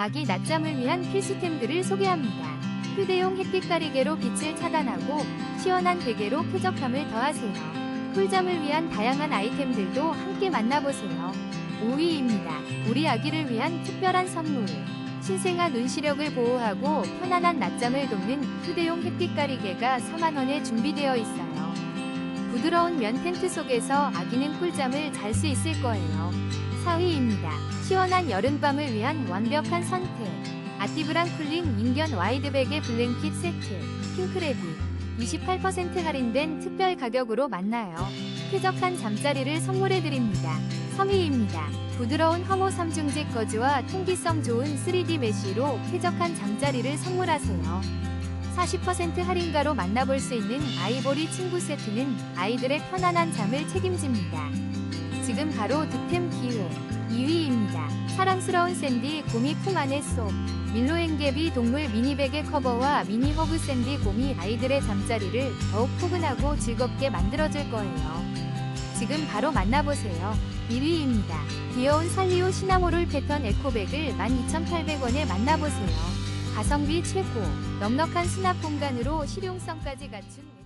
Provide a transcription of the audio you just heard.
아기 낮잠을 위한 필수템들을 소개합니다. 휴대용 햇빛 가리개로 빛을 차단하고 시원한 베개로 쾌적함을 더하세요. 꿀잠을 위한 다양한 아이템들도 함께 만나보세요. 5위입니다. 우리 아기를 위한 특별한 선물. 신생아 눈 시력을 보호하고 편안한 낮잠을 돕는 휴대용 햇빛 가리개가 4만원에 준비되어 있어요. 부드러운 면 텐트 속에서 아기는 꿀잠을 잘 수 있을 거예요. 4위입니다. 시원한 여름밤을 위한 완벽한 선택. 아티브랑 쿨링 인견 와이드백의 블랭킷 세트. 핑크레비. 28% 할인된 특별 가격으로 만나요. 쾌적한 잠자리를 선물해드립니다. 3위입니다. 부드러운 허모 3중직 거즈와 통기성 좋은 3D 메쉬로 쾌적한 잠자리를 선물하세요. 40% 할인가로 만나볼 수 있는 아이보리 친구 세트는 아이들의 편안한 잠을 책임집니다. 지금 바로 득템 기회 2위입니다. 사랑스러운 샌디 곰이 품 안에 쏙 밀로앵개비 동물 미니백의 커버와 미니 허브 샌디 곰이 아이들의 잠자리를 더욱 포근하고 즐겁게 만들어줄 거예요. 지금 바로 만나보세요. 1위입니다. 귀여운 살리오 시나모롤 패턴 에코백을 12,800원에 만나보세요. 가성비 최고, 넉넉한 수납 공간으로 실용성까지 갖춘